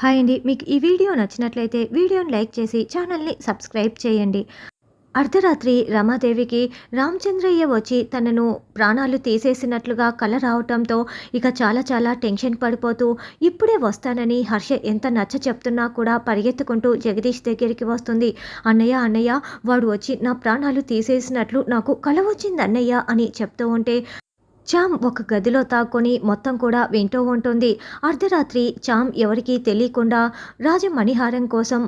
Hi అండి. మీకు ఈ వీడియో నచ్చినట్లయితే వీడియోని లైక్ చేసి ఛానల్ని సబ్స్క్రైబ్ చేయండి. అర్ధరాత్రి రమాదేవికి రామచంద్రయ్య వచ్చి తనను ప్రాణాలు తీసేసినట్లుగా కల రావటంతో ఇక చాలా చాలా టెన్షన్ పడిపోతూ ఇప్పుడే వస్తానని హర్ష ఎంత నచ్చ చెప్తున్నా కూడా పరిగెత్తుకుంటూ జగదీష్ దగ్గరికి వస్తుంది. అన్నయ్య అన్నయ్య వాడు వచ్చి నా ప్రాణాలు తీసేసినట్లు నాకు కల వచ్చింది అన్నయ్య అని చెప్తూ ఉంటే చామ్ ఒక గదిలో తాకొని మొత్తం కూడా వింటూ ఉంటుంది. అర్ధరాత్రి చామ్ ఎవరికీ తెలియకుండా రాజమణిహారం కోసం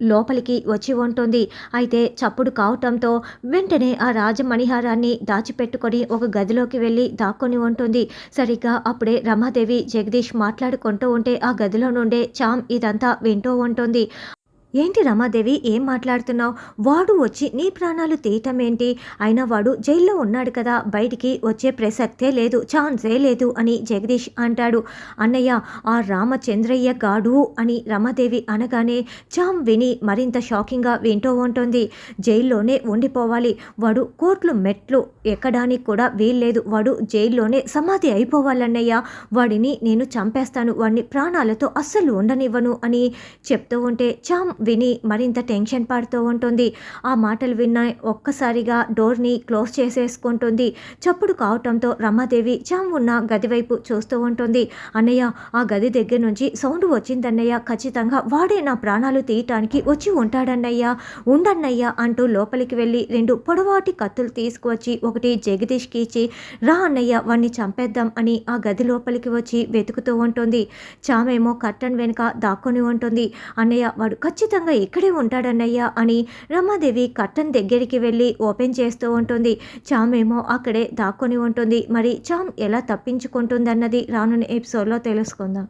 లోపలికి వచ్చి ఉంటుంది. అయితే చప్పుడు కావటంతో వెంటనే ఆ రాజమణిహారాన్ని దాచిపెట్టుకొని ఒక గదిలోకి వెళ్ళి దాక్కొని ఉంటుంది. సరిగ్గా అప్పుడే రమాదేవి జగదీష్ మాట్లాడుకుంటూ ఉంటే ఆ గదిలో నుండే చామ్ ఇదంతా వింటూ ఉంటుంది. ఏంటి రమాదేవి ఏం మాట్లాడుతున్నావు? వాడు వచ్చి నీ ప్రాణాలు తీయటం ఏంటి అయినా వాడు జైల్లో ఉన్నాడు కదా బయటికి వచ్చే ప్రసక్తే లేదు ఛాన్సే లేదు అని జగదీష్ అంటాడు. అన్నయ్య ఆ రామచంద్రయ్య గాడు అని రమాదేవి అనగానే చాం విని మరింత షాకింగ్గా వింటూ ఉంటుంది. జైల్లోనే ఉండిపోవాలి. వాడు కోట్లు మెట్లు ఎక్కడానికి కూడా వీల్లేదు. వాడు జైల్లోనే సమాధి అయిపోవాలన్నయ్య. వాడిని నేను చంపేస్తాను. వాడిని ప్రాణాలతో అస్సలు ఉండనివ్వను అని చెప్తూ ఉంటే చామ్ విని మరింత టెన్షన్ పడుతూ ఉంటుంది. ఆ మాటలు విన్న ఒక్కసారిగా డోర్ని క్లోజ్ చేసేసుకుంటుంది. చప్పుడు కావటంతో రమాదేవి చామ్ ఉన్న గది వైపు చూస్తూ ఉంటుంది. అన్నయ్య ఆ గది దగ్గర నుంచి సౌండ్ వచ్చిందన్నయ్య. ఖచ్చితంగా వాడే నా ప్రాణాలు తీయటానికి వచ్చి ఉంటాడన్నయ్య. ఉండన్నయ్య అంటూ లోపలికి వెళ్ళి రెండు పొడవాటి కత్తులు తీసుకువచ్చి ఒకటి జగదీష్కి ఇచ్చి రా అన్నయ్య వాణ్ణి చంపేద్దాం అని ఆ గది లోపలికి వచ్చి వెతుకుతూ ఉంటుంది. చామేమో కట్టన్ వెనుక దాక్కొని ఉంటుంది. అన్నయ్య వాడు ఖచ్చితంగా ఖచ్చితంగా ఇక్కడే ఉంటాడన్నయ్య అని రమాదేవి కట్టన్ దగ్గరికి వెళ్ళి ఓపెన్ చేస్తూ ఉంటుంది. చామేమో అక్కడే దాక్కొని ఉంటుంది. మరి చామ్ ఎలా తప్పించుకుంటుందన్నది రానున్న ఎపిసోడ్లో తెలుసుకుందాం.